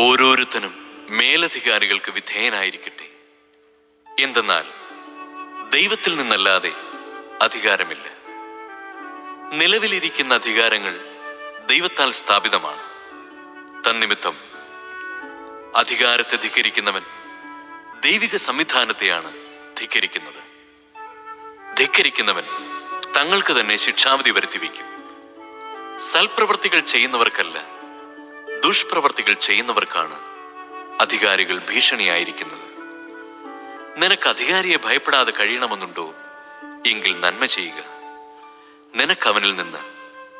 ഓരോരുത്തനും മേലധികാരികൾക്ക് വിധേയനായിരിക്കട്ടെ. എന്തെന്നാൽ ദൈവത്തിൽ നിന്നല്ലാതെ അധികാരമില്ല. നിലവിലിരിക്കുന്ന അധികാരങ്ങൾ ദൈവത്താൽ സ്ഥാപിതമാണ്. തന്നിമിത്തം അധികാരത്തെ ധിക്കരിക്കുന്നവൻ ദൈവിക സംവിധാനത്തെയാണ് ധിക്കരിക്കുന്നത്. ധിക്കരിക്കുന്നവൻ തങ്ങൾക്ക് തന്നെ ശിക്ഷാവിധി വരുത്തിവെക്കും. സൽപ്രവൃത്തികൾ ചെയ്യുന്നവർക്കല്ല ദുഷ്പ്രവൃത്തികൾ ചെയ്യുന്നവർക്കാണ് അധികാരികൾ ഭീഷണിയായിരിക്കുന്നത്. നിനക്ക് അധികാരിയെ ഭയപ്പെടാതെ കഴിയണമെന്നുണ്ടോ? എങ്കിൽ നന്മ ചെയ്യുക. നിനക്ക് അവനിൽ നിന്ന്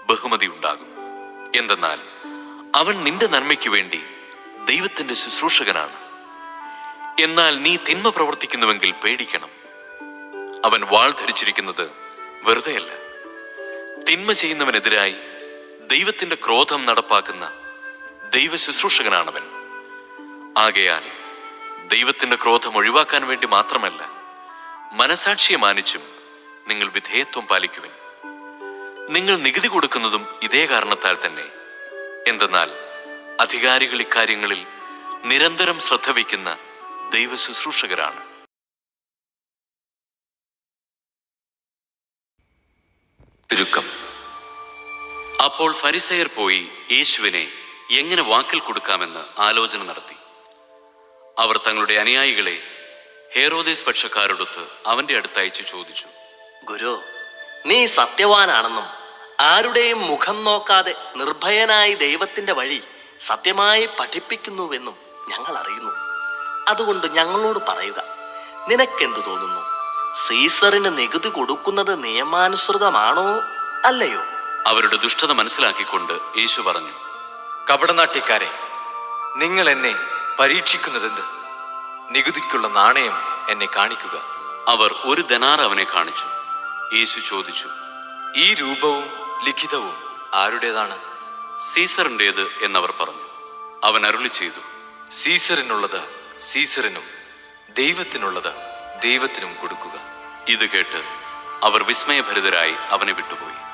ബഹുമതി ഉണ്ടാകും. എന്തെന്നാൽ അവൻ നിന്റെ നന്മയ്ക്ക് വേണ്ടി ദൈവത്തിന്റെ ശുശ്രൂഷകനാണ്. എന്നാൽ നീ തിന്മ പ്രവർത്തിക്കുന്നുവെങ്കിൽ പേടിക്കണം. അവൻ വാൾ ധരിച്ചിരിക്കുന്നത് വെറുതെയല്ല. തിന്മ ചെയ്യുന്നവനെതിരായി ദൈവത്തിന്റെ ക്രോധം നടപ്പാക്കുന്ന ദൈവ ശുശ്രൂഷകനാണവൻ ആകയാൽ ദൈവത്തിന്റെ ക്രോധം ഒഴിവാക്കാൻ വേണ്ടി മാത്രമല്ല മനസാക്ഷിയെ മാനിച്ചും നിങ്ങൾ വിധേയത്വം പാലിക്കുവിൻ. നിങ്ങൾ നികുതി കൊടുക്കുന്നതും ഇതേ കാരണത്താൽ തന്നെ. എന്തെന്നാൽ അധികാരികൾ ഇക്കാര്യങ്ങളിൽ നിരന്തരം ശ്രദ്ധ വയ്ക്കുന്ന ദൈവ ശുശ്രൂഷകരാണ് അപ്പോൾ ഫരിസയർ പോയി യേശുവിനെ എങ്ങനെ വാക്കിൽ കൊടുക്കാമെന്ന് ആലോചന നടത്തി. അവർ തങ്ങളുടെ അനുയായികളെ ഹേറോദേസ് പക്ഷക്കാരോടൊത്ത് അവന്റെ അടുത്തയച്ച് ചോദിച്ചു. ഗുരു നീ സത്യവാനാണെന്നും ആരുടെയും മുഖം നോക്കാതെ നിർഭയനായി ദൈവത്തിന്റെ വഴി സത്യമായി പഠിപ്പിക്കുന്നുവെന്നും ഞങ്ങൾ അറിയുന്നു. അതുകൊണ്ട് ഞങ്ങളോട് പറയുക നിനക്കെന്തു തോന്നുന്നു? സീസറിന് നികുതി കൊടുക്കുന്നത് നിയമാനുസൃതമാണോ അല്ലയോ? അവരുടെ ദുഷ്ടത മനസ്സിലാക്കിക്കൊണ്ട് യേശു പറഞ്ഞു. കപടനാട്യക്കാരെ നിങ്ങൾ എന്നെ പരീക്ഷിക്കുന്നതെന്ത്? നികുതിക്കുള്ള നാണയം എന്നെ കാണിക്കുക. അവർ ഒരു ദനാർ അവനെ കാണിച്ചു. യേശു ചോദിച്ചു ഈ രൂപവും ലിഖിതവും ആരുടേതാണ്? സീസറിന്റേത് എന്നവർ പറഞ്ഞു. അവൻ അരുളി ചെയ്തു സീസറിനുള്ളത് സീസറിനും ദൈവത്തിനുള്ളത് ദൈവത്തിനും കൊടുക്കുക. ഇത് കേട്ട് അവർ വിസ്മയഭരിതരായി അവനെ വിട്ടുപോയി.